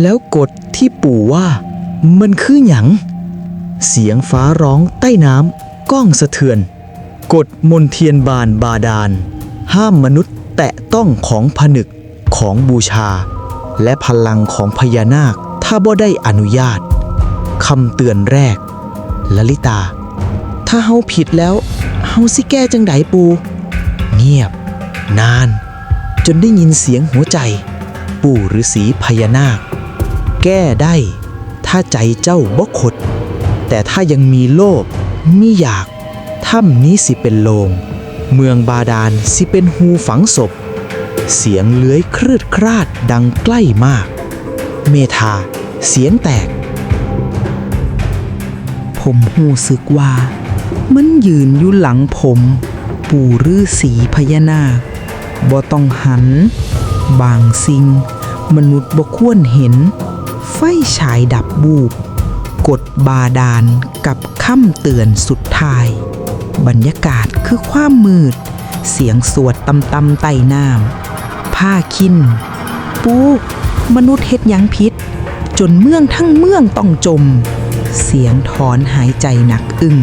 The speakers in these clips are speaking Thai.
แล้วกดที่ปู่ว่า มันคือหยังเสียงฟ้าร้องใต้น้ำก้องสะเทือนกฎมนเทียนบานบาดาล ห้ามมนุษย์แตะต้องของผนึกของบูชา และพลังของพญานาคถ้าบ่ได้อนุญาตคำเตือนแรกลลิตา ถ้าเฮาผิดแล้วเฮาสิแก้จังไดปู เงียบ นาน จนได้ยินเสียงหัวใจ ปู่ฤาษีพญานาค แก้ได้ ถ้าใจเจ้าบ่ขด แต่ถ้ายังมีโลภมีอยากถ้ำนี้สิเป็นโลง เมืองบาดาลสิเป็นหูฝังศพ เสียงเลื้อยครืดคราดดังใกล้มาก เมธาเสียงแตก ผมหูสึกว่า มันยืนอยู่หลังผม ปู่ฤาษีพญานาคบ่ต้องหัน บางสิ่ง มนุษย์บ่ควรเห็น ไฟฉายดับบูบกดบาดาลกับคำเตือนสุดท้าย บรรยากาศคือความมืด เสียงสวดตำตำไต่น้ำผ้าคิน ปูมนุษย์เฮ็ดยังพิษ จนเมืองทั้งเมืองต้องจม เสียงถอนหายใจหนักอึ้ง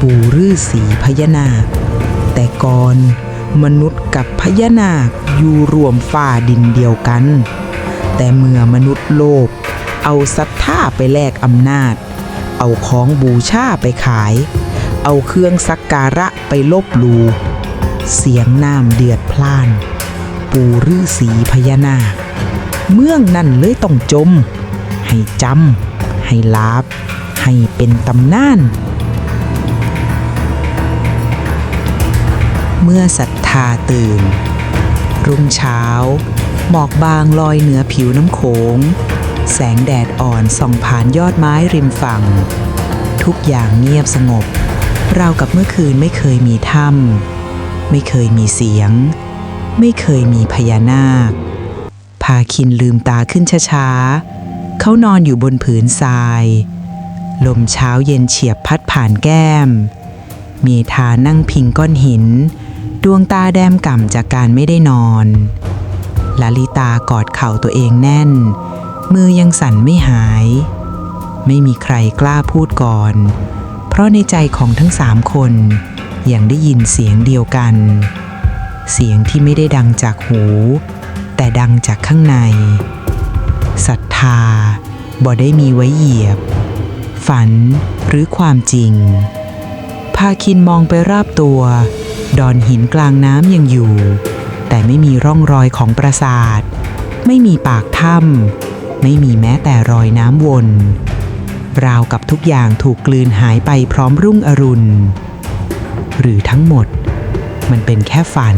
ปู่ฤาษีพญานาค แต่ก่อนมนุษย์กับพญานาคอยู่รวมฝ่าดินเดียวกัน แต่เมื่อมนุษย์โลภเอาศรัทธาไปแลกอำนาจ เอาของบูชาไปขาย เอาเครื่องสักการะไปลบลู เสียงน้ำเดือดพล่าน ปู่ฤาษีพญานาค เมืองนั่นเลยต้องจม ให้จำ ให้ลาบ ให้เป็นตำนาน เมื่อศรัทธาตื่น รุ่งเช้า หมอกบางลอยเหนือผิวน้ำโขง แสงแดดอ่อนส่องผ่านยอดไม้ริมฝั่ง ทุกอย่างเงียบสงบ ราวกับเมื่อคืนไม่เคยมีถ้ำไม่เคยมีเสียง ไม่เคยมีพญานาค พาคินลืมตาขึ้นช้าๆ เขานอนอยู่บนผืนทราย ลมเช้าเย็นเฉียบพัดผ่านแก้ม เมธานั่งพิงก้อนหิน ดวงตาแดมก่ำจากการไม่ได้นอน ลลิตากอดเข่าตัวเองแน่น มือยังสั่นไม่หาย ไม่มีใครกล้าพูดก่อน เพราะในใจของทั้งสามคนยังได้ยินเสียงเดียวกัน เสียงที่ไม่ได้ดังจากหู แต่ดังจากข้างในศรัทธาบ่ได้มีไว้เหยียบ ฝันหรือความจริง พาคินมองไปราบตัว ดอนหินกลางน้ำยังอยู่ แต่ไม่มีร่องรอยของปราสาท ไม่มีปากถ้ำไม่มีแม้แต่รอยน้ำวน ราวกับทุกอย่างถูกกลืนหายไปพร้อมรุ่งอรุณ หรือทั้งหมด มันเป็นแค่ฝัน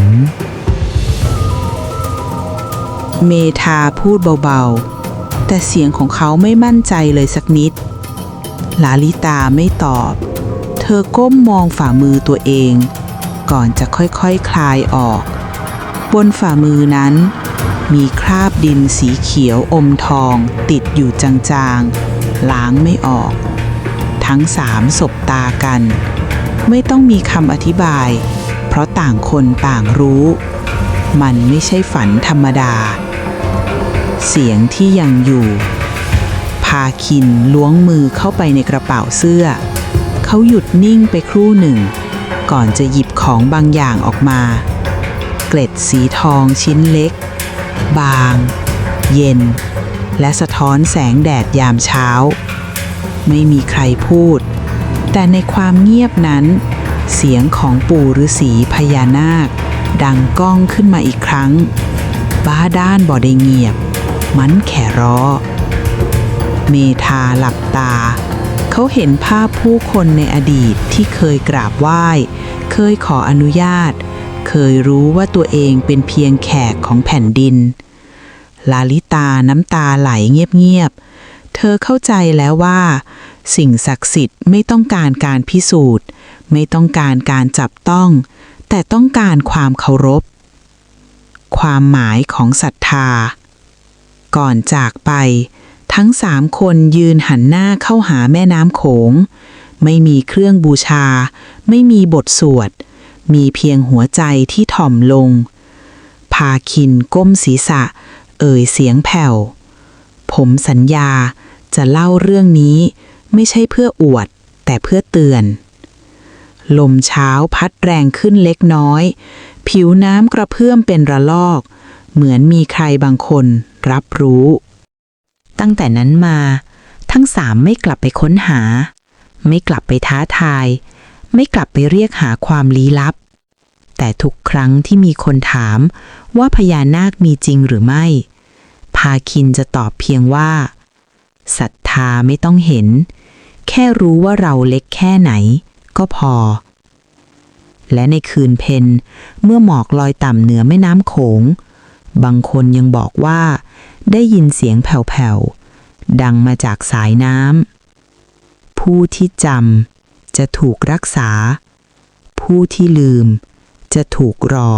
เมธาพูดเบาๆ แต่เสียงของเขาไม่มั่นใจเลยสักนิด ลาลิตาไม่ตอบ เธอก้มมองฝ่ามือตัวเอง ก่อนจะค่อยๆคคลายออก บนฝ่ามือนั้น มีคราบดินสีเขียวอมทองติดอยู่จางๆ ล้างไม่ออก ทั้งสามสบตากัน ไม่ต้องมีคำอธิบาย เพราะต่างคนต่างรู้ มันไม่ใช่ฝันธรรมดา เสียงที่ยังอยู่ พาคินล้วงมือเข้าไปในกระเป๋าเสื้อ เขาหยุดนิ่งไปครู่หนึ่ง ก่อนจะหยิบของบางอย่างออกมา เกล็ดสีทองชิ้นเล็ก บาง เย็น และสะท้อนแสงแดดยามเช้า ไม่มีใครพูด แต่ในความเงียบนั้น เสียงของปู่ฤาษีพญานาค ดังก้องขึ้นมาอีกครั้ง บ้าด้านบ่ได้เงียบ มันแค่รอเมธาหลับตาเขาเห็นภาพผู้คนในอดีตที่เคยกราบไหว้ เคยขออนุญาต เคยรู้ว่าตัวเองเป็นเพียงแขกของแผ่นดิน ลาลิตาน้ำตาไหลเงียบๆ เธอเข้าใจแล้วว่า สิ่งศักดิ์สิทธิ์ไม่ต้องการการพิสูจน์ ไม่ต้องการการจับต้อง แต่ต้องการความเคารพ ความหมายของศรัทธา ก่อนจากไป ทั้งสามคนยืนหันหน้าเข้าหาแม่น้ำโขง ไม่มีเครื่องบูชา ไม่มีบทสวด มีเพียงหัวใจที่ถ่อมลง พาคินก้มศีรษะ เอ่ยเสียงแผ่วผผมสัญญาจะเล่าเรื่องนี้ไม่ใช่เพื่ออวด แต่เพื่อเตือน ลมเช้าพัดแรงขึ้นเล็กน้อย ผิวน้ำกระเพื่อมเป็นระลอก เหมือนมีใครบางคนรับรู้ ตั้งแต่นั้นมา ทั้งสามไม่กลับไปค้นหา ไม่กลับไปท้าทาย ไม่กลับไปเรียกหาความลี้ลับ แต่ทุกครั้งที่มีคนถามว่าพญานาคมีจริงหรือไม่ พาคินจะตอบเพียงว่าศรัทธาไม่ต้องเห็น แค่รู้ว่าเราเล็กแค่ไหน ก็พอ และในคืนเพนเมื่อหมอกลอยต่ำเหนือแม่น้ำโขง บางคนยังบอกว่า ได้ยินเสียงแผ่วๆ ดังมาจากสายน้ำผู้ที่จำ จะถูกรักษา ผู้ที่ลืม จะถูกรอ